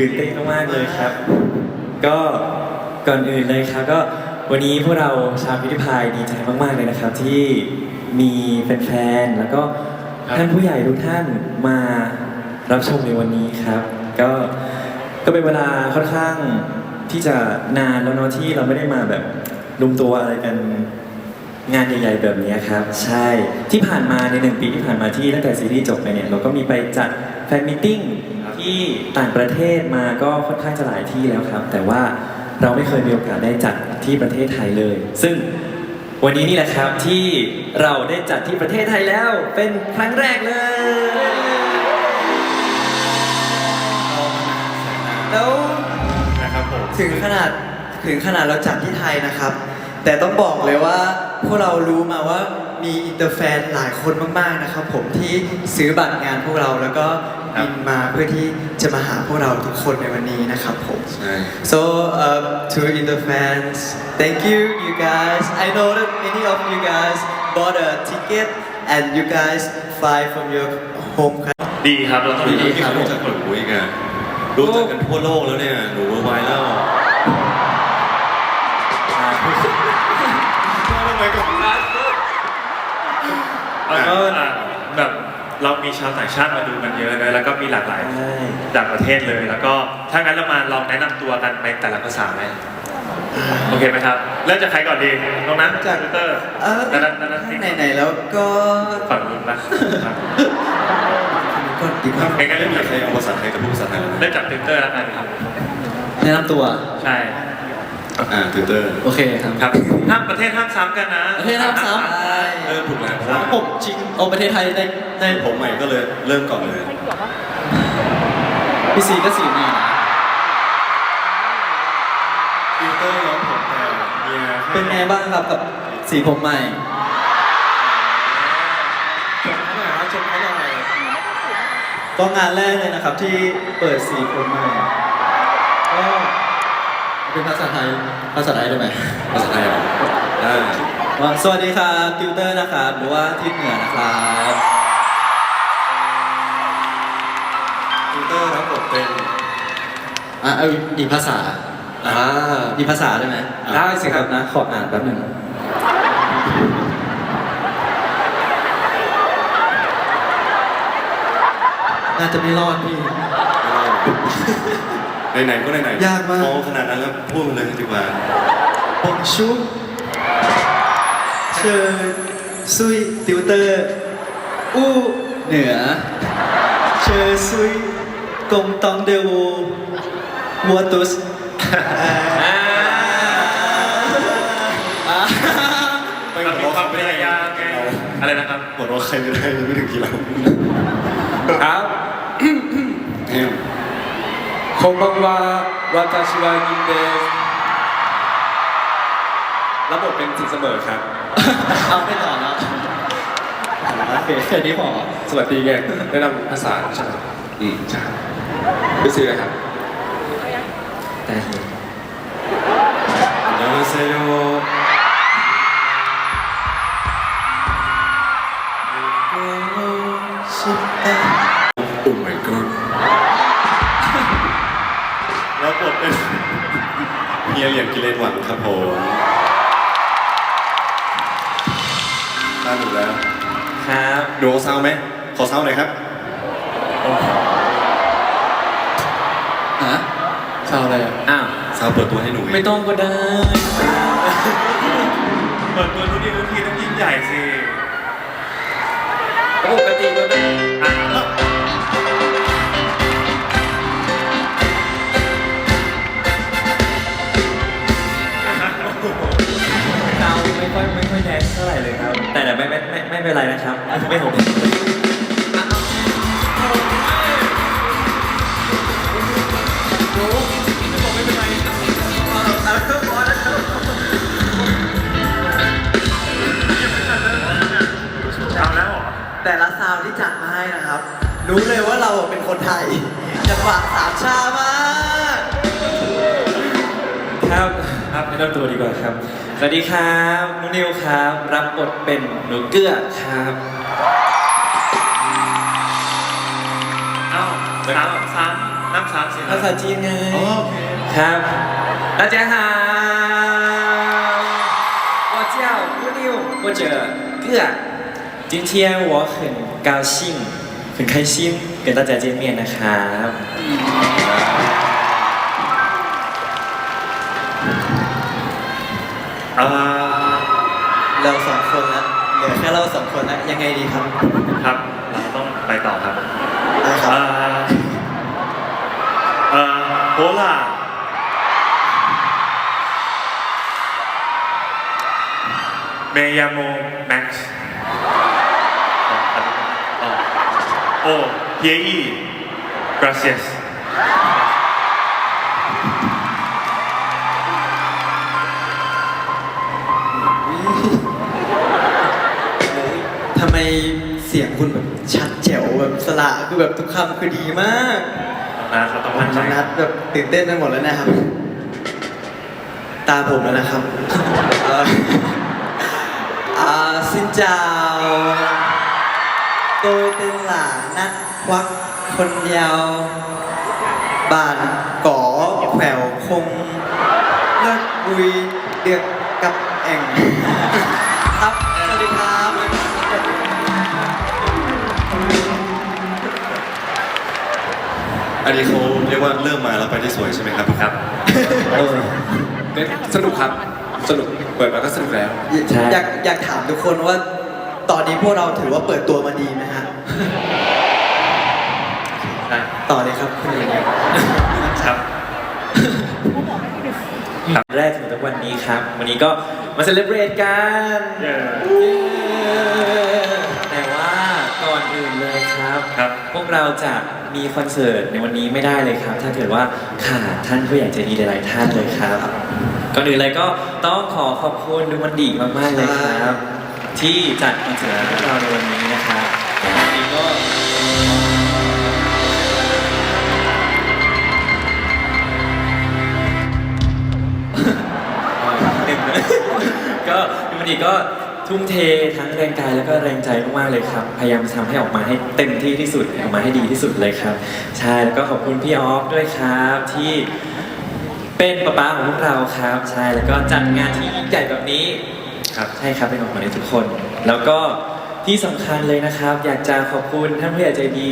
ตื่นเต้นมากๆเลยครับ ก็ก่อนอื่นเลยครับก็วันนี้พวกเราชาวพิธีพายดีใจมากๆเลยนะครับ ที่มีแฟนๆแล้วก็ครับท่านผู้ใหญ่ทุกท่านมารับชมในวันนี้ครับ ก็ก็เป็นเวลาค่อนข้างที่จะนานแล้วเนาะที่เราไม่ได้มาแบบรวมตัวอะไรกันงานใหญ่ๆแบบนี้ครับ ใช่ที่ผ่านมาในหนึ่งปีที่ผ่านมาที่ตั้งแต่ซีรีส์จบไปเนี่ย เราก็มีไปจัดแฟนมิทติ้ง ที่ต่างประเทศมาก็ค่อนข้างจะหลายที่แล้วครับ แต่ว่าเราไม่เคยมีโอกาสได้จัดที่ประเทศไทยเลย ซึ่งวันนี้นี่แหละครับที่เราได้จัดที่ประเทศไทยแล้วเป็นครั้งแรกเลย แล้วนะครับผมถึงขนาดถึงขนาดเราจัดที่ไทยนะครับ แต่ต้องบอกเลยว่าพวกเรารู้มาว่ามีอินเตอร์แฟนหลายคนมากๆนะครับผมที่ซื้อบัตรงานพวกเราแล้วก็ บินมาเพื่อที่จะมาหาพวกเราทุกคนในวันนี้นะครับผมใช่ So uh, to Inter fans, thank you, you guys. I know that many of you guys bought a ticket and you guys fly from your home country. ดีครับเราต้องนี่ดีที่เขารู้จักกับหนูอีกอะรู้จักกันทั่วโลกแล้วเนี่ยหนูเวอร์ไวแล้วทำไมกับนัดแล้วก็อะแบบ เรามีชาวต่างชาติมาดูกันเยอะนะแล้วก็มีหลากหลายใช่จากประเทศเลย แล้วก็ถ้างั้นเรามาลองแนะนำตัวกันในแต่ละภาษาไหมโอเคไหมครับเริ่มจากใครก่อนดีตรงนั้นจากทวิตเตอร์เออนั่นนั่นนั่นนั่นไหนๆแล้วก็ฝั่งนู้นนะครับก็ดีกว่างั้นก็เริ่มไม่จากใช่เอาภาษาไทยกับพูดภาษาไทยแล้วเริ่นะมจากทวิตเตอร์แล้วกันครับแนะนำตัว ใช่ อ่าติวเตอร์ โอเคครับ ครับห้ามประเทศห้ามซ้ำกันนะประเทศห้ามซ้ใช่เริ่มถูกแล้วผมจริงโอประเทศไทยในในผมใหม่ก็เลยเริ่มก่อนเลย พี่ซีก็สีมานะติวเตอร์ย้อมผมแต่เมียเป็นไงบ้างครับกับสีผมใหม่ชมเขาหน่อยก็งานแรกเลยนะครับที่เปิดสีผมใหม่ก็ เป็นภาษาไทย ภาษาไทยได้ไหมภาษาไทยเหรอได้ว่าสวัสดีครับติวเตอร์นะครับหรือว่าทิศเหนือนะครับติวเตอร์รับบทเป็นอะเอาอีกภาษาอ่าอีกภาษาได้ไหมได้สิครับนะ ขออ่านแป๊บหนึ่งน่าจะไม่รอดพี่ ไหนๆก็ไหนๆยากมากมองขนาดนั้นแล้วพูดมาเลยดีกว่าผมชุบเชิญซุยติวเตอร์อู้เหนือ เชิญซุยกงตองเดวูวัวตุสอ่าไม่เราหัวมีเราะความพไม่ได้ยายามไงอะไรนะครับ หัวเราะใครไม่ได้ไม่ถึงที่เราครับแฮม こんばんは私はยินเดสรับบทเป็นสินเสมอครับ เอาไปต่อแล้วโอเคแค่นี้พอ สวัสดีไงแนะนำภาษาใช่ไหม อืมใช่ พี่ซีเลยครับ แต่ อันยอง เฮียเหรียญกิเลนหวังครับผมตาหนูแล้วครับดูเอาซาวไหมขอซาวหน่อยครับฮะชาวอะไรอะอ้าวซาวเปิดตัวให้หนูไม่ต้องก็ได้เปิดตัวทุกทีทุกทีต้องยิ่งใหญ่สิปกติก็เป็นอะ ค่อยไม่ค่อยแดนซ์เท่าไหร่เลยครับ แต่แต่ไม่ไม่ไม่ไม่เป็นไรนะครับ ไม่ผมเอาแล้วเหรอแต่ละซาวด์ที่จัดมาให้นะครับ รู้เลยว่าเราเป็นคนไทยจังหวะสามชามาก ครับครับไม่ต้องตัวดีกว่าครับ สวัสดีครับนุนิวครับ รับบทเป็นหนูเกื้อครับเอ้าสามสามน้ำสามเสียงภาษาจีนไงโอเคครับ大家好我叫吴六或者เกื้อ今天我很高兴很开心跟大家见面นะครับ อ่าเราสองคนละเหลือแค่เราสองคนละยังไงดีครับครับเราต้องไปต่อครับได้ครับอ่าอ่าโฮล่าเมยาโมแม็กซ์โอ้เฮียอี gracias เสียงคุณแบบชัดแจ๋วแบบสละคือแบบทุกคำคือดีมากนะเขาต้องมั่นใจน้องนัดแบบตื่นเต้นไปหมดแล้วนะครับ ตาผมแล้วนะครับเอ่ออ่าสินเจ้า tôi tên là Nát Quắc คนยาวบ้านก่อแขวคง เลิกบุยเดือกกับแอ่ง อันนี้เขาเรียกว่าเริ่มมาแล้วไปได้สวยใช่ไหมครับครับเออเนี่ยสนุกครับ สนุก เปิดมาก็สนุกแล้ว ใช่ อยากอยากถามทุกคนว่า ตอนนี้พวกเราถือว่าเปิดตัวมาดีไหมฮะใช่ต่อเลยครับคุณเอกครับแรกถึงทุกวันนี้ครับ วันนี้ก็มาเซเลบรตกันเย้แต่ว่าก่อนอื่นเลยครับ ครับ พวกเราจะ มีคอนเสิร์ตในวันนี้ไม่ได้เลยครับ ถ้าเกิดว่าขาดท่านผู้ใหญ่ใจดีหลายๆท่านเลยครับก่อนอื่นเลยก็ต้องขอขอบคุณดูมันดีมากๆเลยครับ ที่จัดคอนเสิร์ตให้พวกเราในวันนี้นะครับวันนี้ก็ก็ดูมันดีก็ ทุ่มเททั้งแรงกายแล้วก็แรงใจมากๆเลยครับ พยายามทำให้ออกมาให้เต็มที่ที่สุดออกมาให้ดีที่สุดเลยครับ ใช่แล้วก็ขอบคุณพี่ออฟด้วยครับที่เป็นป๊าป๊าของพวกเราครับ ใช่แล้วก็จัดงานที่ยิ่งใหญ่แบบนี้ครับใช่ครับเป็นของขวัญให้ทุกคน แล้วก็ที่สำคัญเลยนะครับ อยากจะขอบคุณท่านผู้ใหญ่ใจดี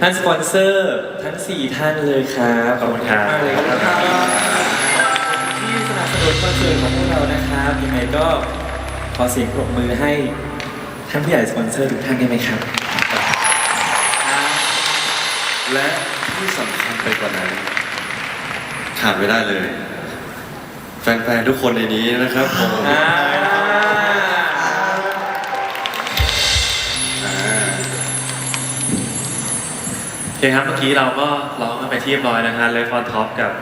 ท่านสปอนเซอร์ทั้ง 4 ท่านเลยครับขอบคุณครับมากเลยครับที่สนับสนุนคอนเสิร์ตของพวกเรานะครับยังไงก็ อเสียงปรบมือให้ท่านผู้ใหญ่สปอนเซอร์ทุกท่านได้ไหมครับ และที่สำคัญไปกว่านั้น ขาดไม่ได้เลย แฟนๆทุกคนในนี้นะครับผมอ่าอ่าโอเคครับเมื่อกี้เราก็ร้องกันไปที่เรียบร้อยนะฮะเลฟอนท็อปกับ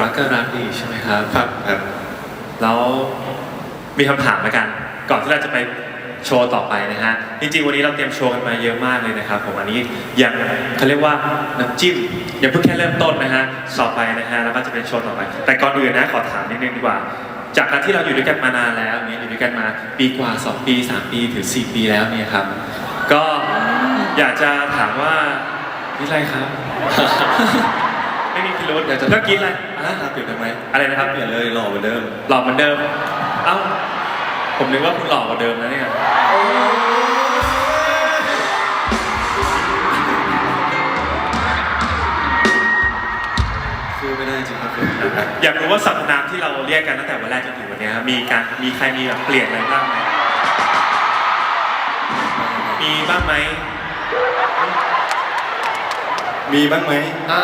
รักก็รักดีใช่ไหมครับ ครับครับแล้วมีคำถามแล้วกัน ก่อนที่เราจะไปโชว์ต่อไปนะฮะ จริงๆ วันนี้เราเตรียมโชว์กันมาเยอะมากเลยนะครับผมอันนี้ยังเขาเรียกว่าน้ำจิ้มยังเพิ่งแค่เริ่มต้นนะฮะต่อไปนะฮะแล้วก็จะเป็นโชว์ต่อไป แต่ก่อนอื่นนะขอถามนิดนึงดีกว่า จากการที่เราอยู่ด้วยกันมานานแล้วเนี่ยอยู่ด้วยกันมาปีกว่า 2 ปี 3 ปีถึง 4 ปีแล้วเนี่ยครับ ก็อยากจะถามว่านี่อะไรครับ ไม่มีพิรุธอยากจะเมื่อกี้อะไรอะหน้าเปลี่ยนไปไหมอะไรนะครับเปลี่ยนเลยหล่อเหมือนเดิมหล่อเหมือนเดิม เอ้า ผมนึกว่าคุณหล่อกว่าเดิมนะเนี่ย สู้ไม่ได้จริงครับผมอยากรู้ว่าสรรพนามที่เราเรียกกันตั้งแต่วันแรกจนถึงวันเนี้ยครับมีการมีใครมีแบบเปลี่ยนอะไรบ้างไหมมีบ้างไหมมีบ้างไหม อะ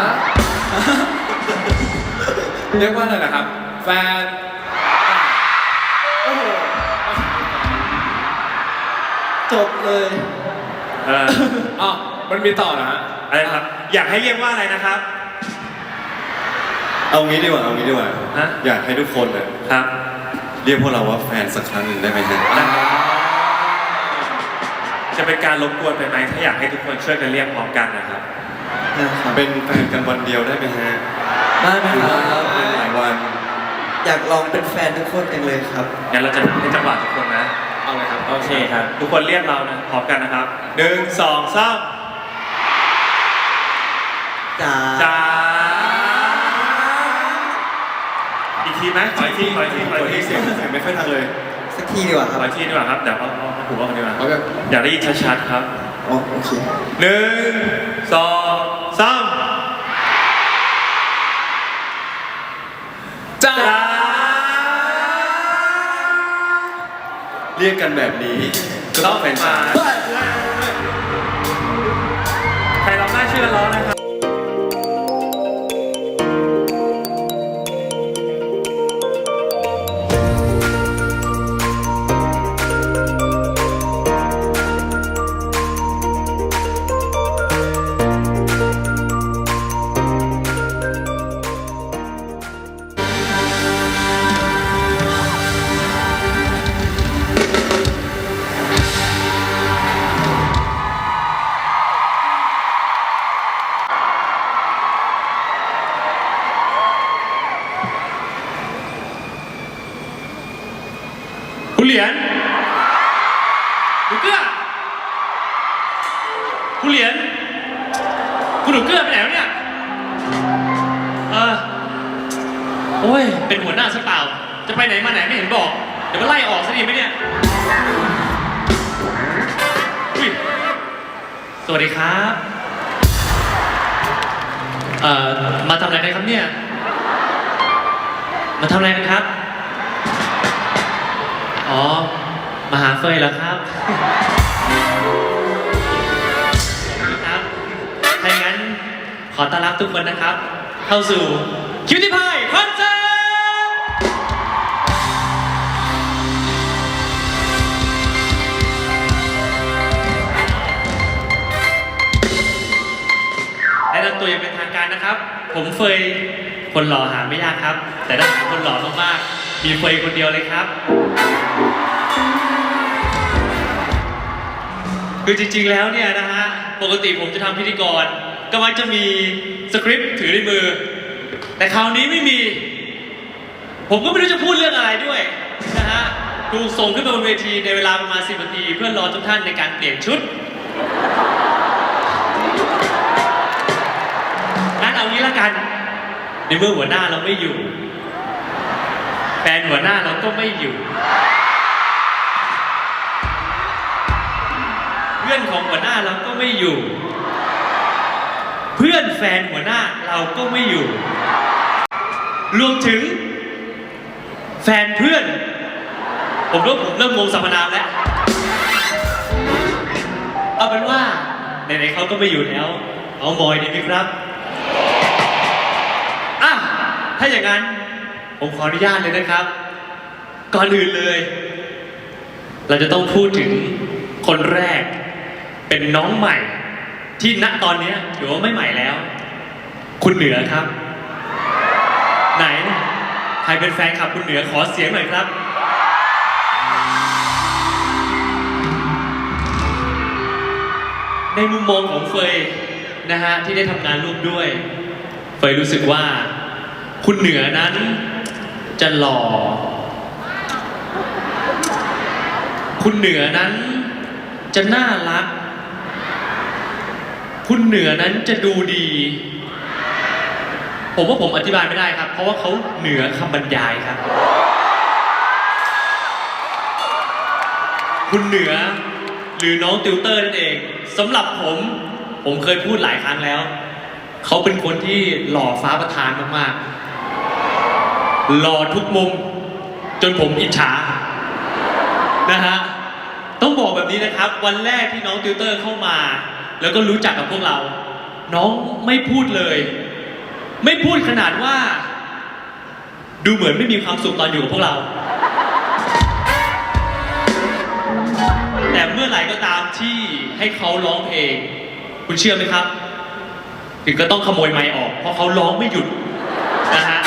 เรียกว่าอะไรนะครับ แฟน จบเลย เอออ๋อมันมีต่อนะฮะอะไรนะครับ อยากให้เรียกว่าอะไรนะครับ เอางี้ดีกว่าเอางี้ดีกว่าฮะ อยากให้ทุกคนน่ะครับเรียกพวกเราว่าแฟนสักครั้งหนึ่งได้ไหมฮะจะเป็นการรบกวนไปไหมถ้าอยากให้ทุกคนช่วยกันเรียกพร้อมกันนะครับ นะครับเป็นแฟนกันวันเดียวได้ไหมฮะได้ไหมครับเป็นหลายวันอยากลองเป็นแฟนทุกคนจังเลยครับงั้นเราจะให้จังหวะทุกคนนะ เอาเลยครับโอเคครับ ทุกคนเรียกเรานะพร้อมกันนะครับหนึ่งสองสามแฟจ๋าจ้าอีกทีไหมขออีกทีขออีกทีขอตัวอีกทีที่เสียงเสียงไม่ค่อยทันเลยสักทีดีกว่าคขรับออีกทีดีกว่าครับเดี๋ยวเอาเอาเอาผูกเอากันดีกว่าเอาแบบอยากได้ยินชัดๆครับอ๋อโอเคหนึ่งสองสามจ้า จ้า เรียกกันแบบนี้ก็ต้องเป็นมาสาย โอ้ย เป็นหัวหน้าซะเปล่า จะไปไหนมาไหนไม่เห็นบอก เดี๋ยวมาไล่ออกซะดีไหมเนี่ยอุ้ยสวัสดีครับ เอ่อ มาทำอะไรกันครับเนี่ย มาทำอะไรกันครับ อ๋อ มาหาเฟยแล้วครับ ครับถ้าอย่างนั้นขอต้อนรับทุกคนนะครับ เข้าสู่ คิวตี้พายคอนเสิร์ตแนะนำตัวอย่างเป็นทางการนะครับ ผมเฟยคนหล่อหาไม่ยากครับ แต่ถ้าหาคนหล่อมากๆมีเฟยคนเดียวเลยครับ คือจริงๆแล้วเนี่ยนะฮะ ปกติผมจะทำพิธีกร ก็มักจะมีสคริปต์ถือในมือ แต่คราวนี้ไม่มี ผมก็ไม่รู้จะพูดเรื่องอะไรด้วยนะฮะถูกส่งขึ้นมาบนเวทีในเวลาประมาณ10นาที เพื่อรอทุกท่านในการเปลี่ยนชุดงั้นเอางี้ละกัน ในเมื่อหัวหน้าเราไม่อยู่ แฟนหัวหน้าเราก็ไม่อยู่ เพื่อนของหัวหน้าเราก็ไม่อยู่ เพื่อนแฟนหัวหน้าเราก็ไม่อยู่ รวมถึง แฟนเพื่อน ผมรู้ผมเริ่มงงสรรพนามแล้ว เอาเป็นว่าไหนๆเขาก็ไม่อยู่แล้ว เอามอยดีไหมครับอะถ้าอย่างนั้น ผมขออนุญาตเลยนะครับ ก่อนอื่นเลย เราจะต้องพูดถึงคนแรก เป็นน้องใหม่ ที่ณตอนนี้ถือว่าไม่ใหม่แล้ว คุณเหนือครับ รเป็นแฟนคลับคุณเหนือขอเสียงหน่อยครับ ในมุมมองของเฟยนะฮะที่ได้ทำงานร่วมด้วย เฟยรู้สึกว่าคุณเหนือนั้นจะหล่อ คุณเหนือนั้นจะน่ารัก คุณเหนือนั้นจะดูดี ผมว่าผมอธิบายไม่ได้ครับ เพราะว่าเขาเหนือคำบรรยายครับ คุณเหนือหรือน้องติวเตอร์นั่นเองสำหรับผมผมเคยพูดหลายครั้งแล้ว เขาเป็นคนที่หล่อฟ้าประทานมากๆ หล่อทุกมุม จนผมอิจฉานะฮะต้องบอกแบบนี้นะครับ วันแรกที่น้องติวเตอร์เข้ามา แล้วก็รู้จักกับพวกเรา น้องไม่พูดเลย ไม่พูดขนาดว่า ดูเหมือนไม่มีความสุขตอนอยู่กับพวกเรา แต่เมื่อไหร่ก็ตามที่ให้เขาร้องเพลงคุณเชื่อไหมครับ ถึงก็ต้องขโมยไมค์ออก เพราะเขาร้องไม่หยุดนะฮะ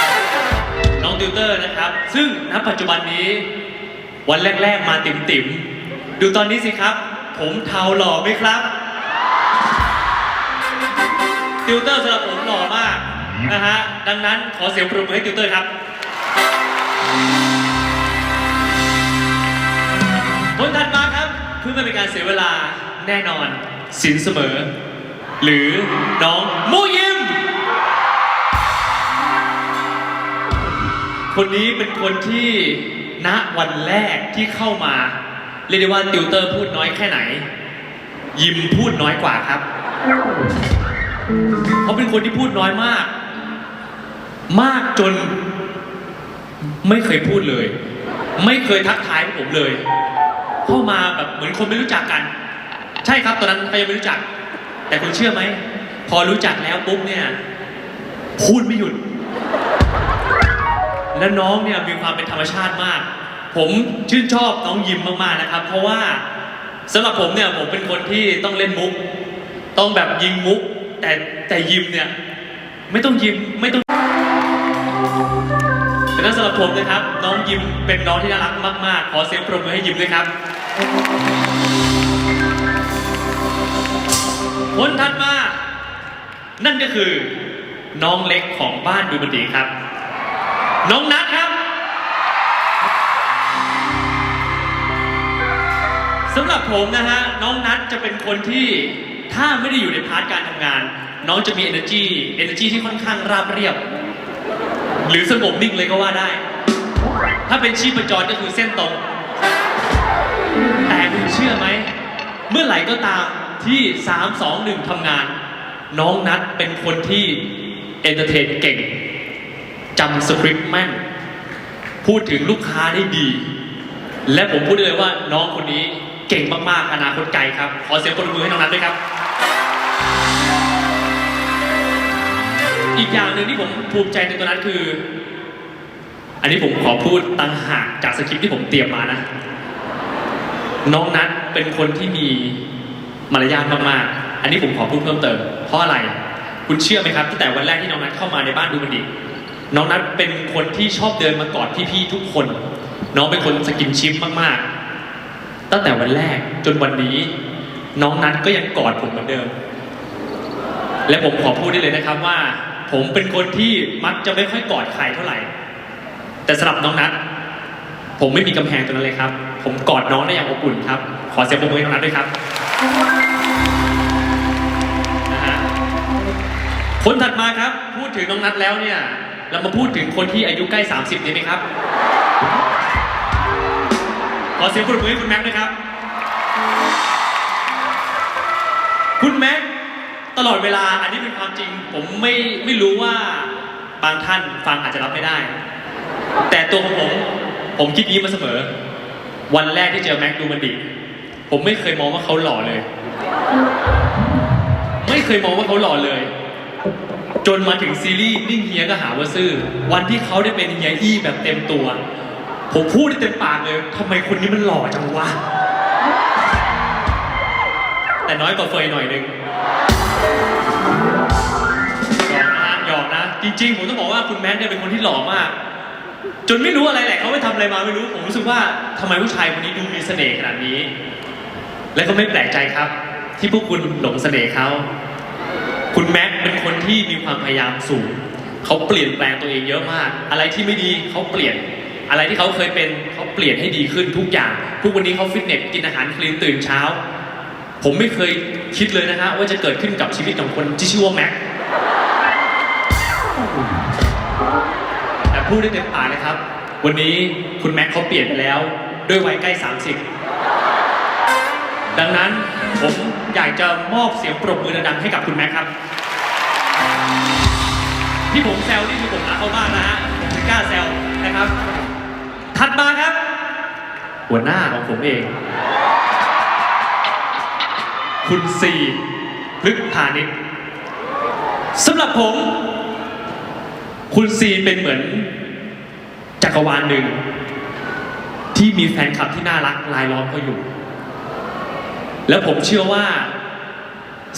น้องติวเตอร์นะครับ ซึ่งณปัจจุบันนี้ วันแรก ๆ มาติ่มติมๆดูตอนนี้สิครับ ผมเทาหล่อไหมครับ ติวเตอร์สำหรับผมหล่อมาก นะฮะ ดังนั้นขอเสียงปรบมือให้ติวเตอร์ครับคนถัดมาครับ เพื่อไม่เป็นการเสียเวลาแน่นอน สินเสมอ หรือน้องมูยิม คนนี้เป็นคนที่ณวันแรกที่เข้ามาเรียกได้ว่าติวเตอร์พูดน้อยแค่ไหน ยิมพูดน้อยกว่าครับ เขาเป็นคนที่พูดน้อยมาก มากจนไม่เคยพูดเลย ไม่เคยทักทายผมเลย เข้ามาแบบเหมือนคนไม่รู้จักกัน ใช่ครับตอนนั้นเขายังไม่รู้จัก แต่คุณเชื่อไหม พอรู้จักแล้วปุ๊บเนี่ย พูดไม่หยุด และน้องเนี่ยมีความเป็นธรรมชาติมาก ผมชื่นชอบน้องยิมมากๆนะครับ เพราะว่าสำหรับผมเนี่ยผมเป็นคนที่ต้องเล่นมุก ต้องแบบยิงมุก แต่แต่ยิมเนี่ย ไม่ต้องยิมไม่ต้องำหรับผมนะครับ น้องยิมเป็นน้องที่น่ารักมาก ๆ ขอเสียงปรบมือให้ยิมด้วยครับ คนถัดมา นั่นก็คือ น้องเล็กของบ้านดูบันดีครับ น้องนัทครับสำหรับผมนะฮะน้องนัทจะเป็นคนที่ถ้าไม่ได้อยู่ในพาร์ทการทำงาน น้องจะมี energy energy ที่ค่อนข้างราบเรียบ หรือสงบนิ่งเลยก็ว่าได้ ถ้าเป็นชีพจรก็คือเส้นตรง แต่คุณเชื่อไหม เมื่อไหร่ก็ตามที่ 3 2 1ทำงาน น้องนัทเป็นคนที่เอนเตอร์เทนเก่งจำสคริปต์แม่น พูดถึงลูกค้าได้ดี และผมพูดได้เลยว่าน้องคนนี้เก่งมากๆอนาคตไกลครับ ขอเสียงปรบมือให้น้องนัทด้วยครับ อีกอย่างหนึ่งที่ผมภูมิใจในตัวนั้นคือ อันนี้ผมขอพูดต่างหากจากสคริปต์ที่ผมเตรียมมานะ น้องนัทเป็นคนที่มีมารยาทมากๆ อันนี้ผมขอพูดเพิ่มเติม เพราะอะไร คุณเชื่อไหมครับตั้งแต่วันแรกที่น้องนัทเข้ามาในบ้านดูบันดีน้องนัทเป็นคนที่ชอบเดินมากอดพี่ๆทุกคน น้องเป็นคนสกินชิปมากๆ ตั้งแต่วันแรกจนวันนี้ น้องนัทก็ยังกอดผมเหมือนเดิม และผมขอพูดได้เลยนะครับว่า ผมเป็นคนที่มักจะไม่ค่อยกอดใครเท่าไหร่ แต่สำหรับน้องนัทผมไม่มีกำแพงตรงนั้นเลยครับ ผมกอดน้องได้อย่างอบอุ่นครับ ขอเสียงปรบมือให้น้องนัทด้วยครับนะฮะคนถัดมาครับ พูดถึงน้องนัทแล้วเนี่ย เรามาพูดถึงคนที่อายุใกล้ 30ดีไหมครับ ขอเสียงปรบมือให้คุณแม็กซ์ด้วยครับ คุณแม็กซ์ ตลอดเวลาอันนี้เป็นความจริง ผมไม่ไม่รู้ว่าบางท่านฟังอาจจะรับไม่ได้ แต่ตัวของผมผมคิดนี้มาเสมอ วันแรกที่เจอแม็กดูมันดีผมไม่เคยมองว่าเขาหล่อเลย ไม่เคยมองว่าเขาหล่อเลย จนมาถึงซีรีส์นิ่งเฮียก็หาว่าซื่อวันที่เขาได้เป็นเฮียอี้แบบเต็มตัว ผมพูดได้เต็มปากเลยทำไมคนนี้มันหล่อจังวะแต่น้อยกว่าเฟยหน่อยนึง จริงๆ ผมต้องบอกว่าคุณแมทเนี่ยเป็นคนที่หล่อมาก จนไม่รู้อะไรแหละเขาไปทำอะไรมาไม่รู้ ผมรู้สึกว่าทำไมผู้ชายคนนี้ดูมีเสน่ห์ขนาดนี้ และก็ไม่แปลกใจครับ ที่พวกคุณหลงเสน่ห์เขา คุณแม็กซ์เป็นคนที่มีความพยายามสูง เขาเปลี่ยนแปลงตัวเองเยอะมาก อะไรที่ไม่ดีเขาเปลี่ยน อะไรที่เขาเคยเป็นเขาเปลี่ยนให้ดีขึ้นทุกอย่าง ทุกวันนี้เขาฟิตเนสกินอาหารคลีนตื่นเช้า ผมไม่เคยคิดเลยนะฮะว่าจะเกิดขึ้นกับชีวิตของคนที่ชื่อว่าแม็กซ์ พูดได้เต็มปากเลยครับ วันนี้คุณแม็กเขาเปลี่ยนไปแล้ว ด้วยวัยใกล้ 30 ดังนั้นผมอยากจะมอบเสียงปรบมือดังๆให้กับคุณแม็กครับ ที่ผมแซวนี่คือผมรักเขามากนะฮะผมกล้าแซวนะครับ ถัดมาครับ หัวหน้าของผมเอง คุณซีพฤกพาณิชย์สำหรับผม คุณซีเป็นเหมือนจักรวาลหนึ่ง ที่มีแฟนคลับที่น่ารักรายล้อมเขาอยู่ แล้วผมเชื่อว่า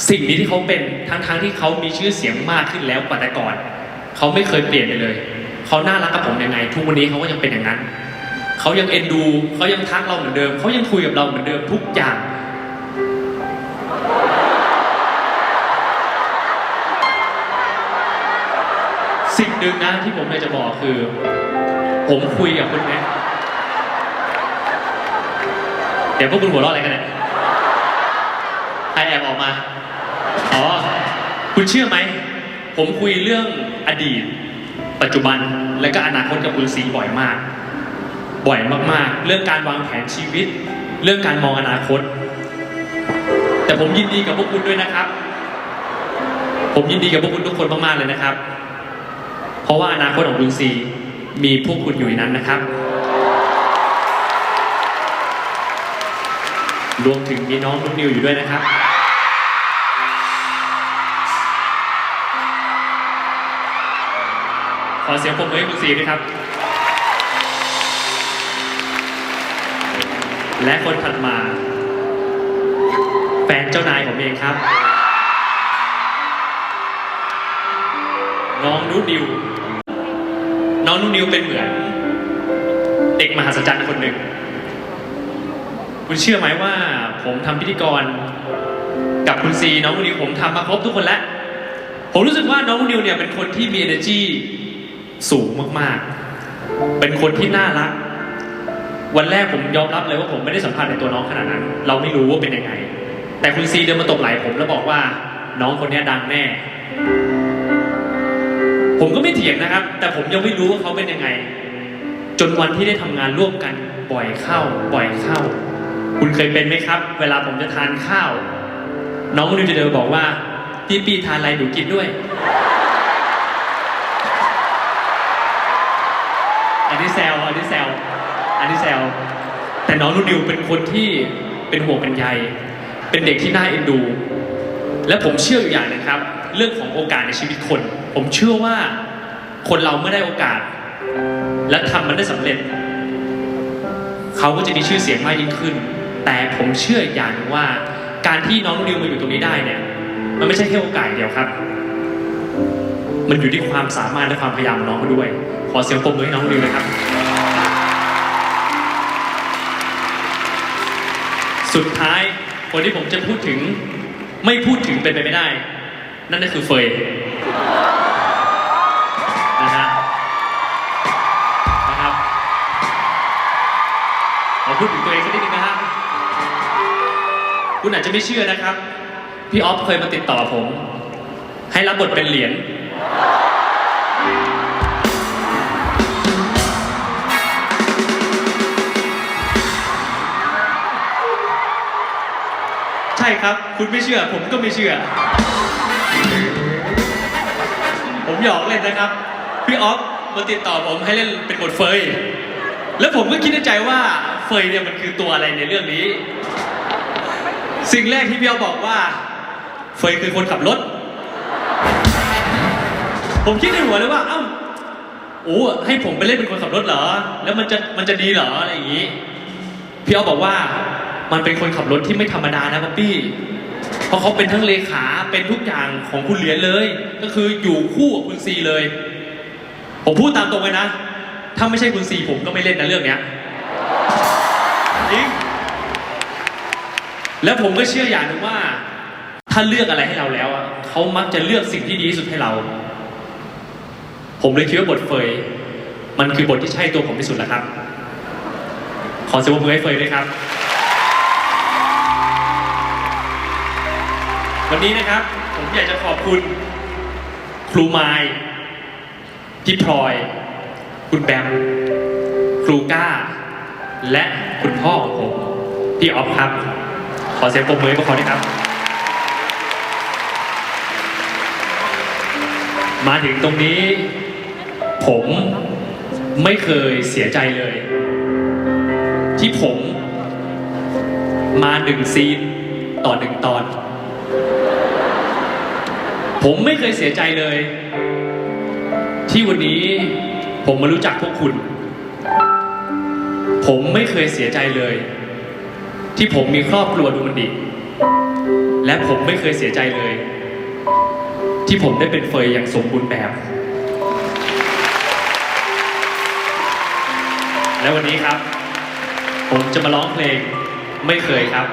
สิ่งนี้ที่เขาเป็นทั้งๆที่เขามีชื่อเสียงมากขึ้นแล้วกว่าแต่ก่อน เขาไม่เคยเปลี่ยนไปเลยเขาน่ารักกับผมยังไง ทุกวันนี้เขาก็ยังเป็นอย่างนั้น เขายังเอ็นดู เขายังทักเราเหมือนเดิม เขายังคุยกับเราเหมือนเดิมทุกอย่าง นึ่งนะที่ผมอยากจะบอกคือ ผมคุยกับคุณแม่เดี๋ยวพวกคุณหัวเราะอะไรกันเนี่ยใครแอบออกมา อ๋อ คุณเชื่อไหม ผมคุยเรื่องอดีต ปัจจุบัน และก็อนาคตกับคุณซีบ่อยมาก บ่อยมากๆ เรื่องการวางแผนชีวิต เรื่องการมองอนาคต แต่ผมยินดีกับพวกคุณด้วยนะครับ ผมยินดีกับพวกคุณทุกคนมากๆเลยนะครับ เพราะว่าอนาคตของคุณซีมีพวกคุณอยู่ในนั้นนะครับ รวมถึงมีน้องนุ่นนิวอยู่ด้วยนะครับ ขอเสียงปรบมือให้คุณซีด้วยครับ และคนถัดมา แฟนเจ้านายผมเองครับ น้องนูนิว น้องนูนิวเป็นเหมือน เด็กมหัศจรรย์คนหนึ่ง คุณเชื่อไหมว่า ผมทำพิธีกร กับคุณซีน้องนูนิวผมทำมาครบทุกคนแล้ว ผมรู้สึกว่าน้องนูนิวเนี่ยเป็นคนที่มี energy สูงมากๆ เป็นคนที่น่ารัก วันแรกผมยอมรับเลยว่าผมไม่ได้สัมผัสในตัวน้องขนาดนั้น เราไม่รู้ว่าเป็นยังไง แต่คุณซีเดินมาตบไหล่ผมแล้วบอกว่า น้องคนนี้ดังแน่ ผมก็ไม่เถียงนะครับ แต่ผมยังไม่รู้ว่าเขาเป็นยังไง จนวันที่ได้ทำงานร่วมกันบ่อยเข้าบ่อยเข้า คุณเคยเป็นไหมครับ เวลาผมจะทานข้าว น้องนิวจะเดินบอกว่าพี่ปีทานอะไรหนูกินด้วย อันนี้แซวอันนี้แซวอันนี้แซวแต่น้องนุ่นนิวเป็นคนที่เป็นห่วงเป็นใยเป็นเด็กที่น่าเอ็นดู และผมเชื่ออยู่อย่างนึงครับ เรื่องของโอกาสในชีวิตคน ผมเชื่อว่าคนเราเมื่อได้โอกาส และทำมันได้สำเร็จ เขาก็จะมีชื่อเสียงมากยิ่งขึ้น แต่ผมเชื่ออย่างว่าการที่น้องนิวมาอยู่ตรงนี้ได้เนี่ย มันไม่ใช่แค่โอกาสเดียวครับ มันอยู่ที่ความสามารถและความพยายามของน้องเขาด้วย ขอเสียงปรบมือให้น้องนิวเลยครับ สุดท้ายคนที่ผมจะพูดถึงไม่พูดถึงเป็นไปไม่ได้ นั่นก็คือเฟยนะฮะนะครับขอพูดถึงตัวเองสักนิดนึงนะฮะคุณอาจจะไม่เชื่อนะครับ พี่ออฟเคยมาติดต่อผม ให้รับบทเป็นเหรียญใช่ครับ คุณไม่เชื่อ ผมก็ไม่เชื่อ หยอกเล่นนะครับ พี่ออฟมาติดต่อผมให้เล่นเป็นบทเฟย แล้วผมก็คิดในใจว่าเฟยเนี่ยมันคือตัวอะไรในเรื่องนี้ สิ่งแรกที่พี่ออฟบอกว่า เฟยคือคนขับรถ ผมคิดในหัวเลยว่า เอ้าโอ้ให้ผมไปเล่นเป็นคนขับรถเหรอ แล้วมันจะมันจะดีเหรออะไรอย่างนี้ พี่ออฟบอกว่ามันเป็นคนขับรถที่ไม่ธรรมดานะป๊อปปี้ ราะเขาเป็นทั้งเลขาเป็นทุกอย่างของคุณเหรียญเลย ก็คืออยู่คู่กับคุณซีเลย ผมพูดตามตรงเลยนะ ถ้าไม่ใช่คุณซีผมก็ไม่เล่นนะเรื่องเนี้ยจริงแล้วผมก็เชื่ออย่างหนึ่งว่า ถ้าเลือกอะไรให้เราแล้วอะเขามักจะเลือกสิ่งที่ดีที่สุดให้เรา ผมเลยคิดว่าบทเฟย มันคือบทที่ใช่ตัวผมที่สุดแล้วครับ ขอเสียงปรบมือให้เฟยด้วยครับ วันนี้นะครับ ผมอยากจะขอบคุณ ครูไมายพี่พลอย คุณแบม ครูก้า และคุณพ่อของผม พี่ออฟครับ ขอเสียงปรบมือให้พวกเขาด้วยครับ มาถึงตรงนี้ ผมไม่เคยเสียใจเลย ที่ผม มาหนึ่งซีนต่อหนึ่งตอน ผมไม่เคยเสียใจเลย ที่วันนี้ผมมารู้จักพวกคุณ ผมไม่เคยเสียใจเลย ที่ผมมีครอบครัวดูมันดี และผมไม่เคยเสียใจเลย ที่ผมได้เป็นเฟยอย่างสมบูรณ์แบบ และวันนี้ครับ ผมจะมาร้องเพลงไม่เคยครับ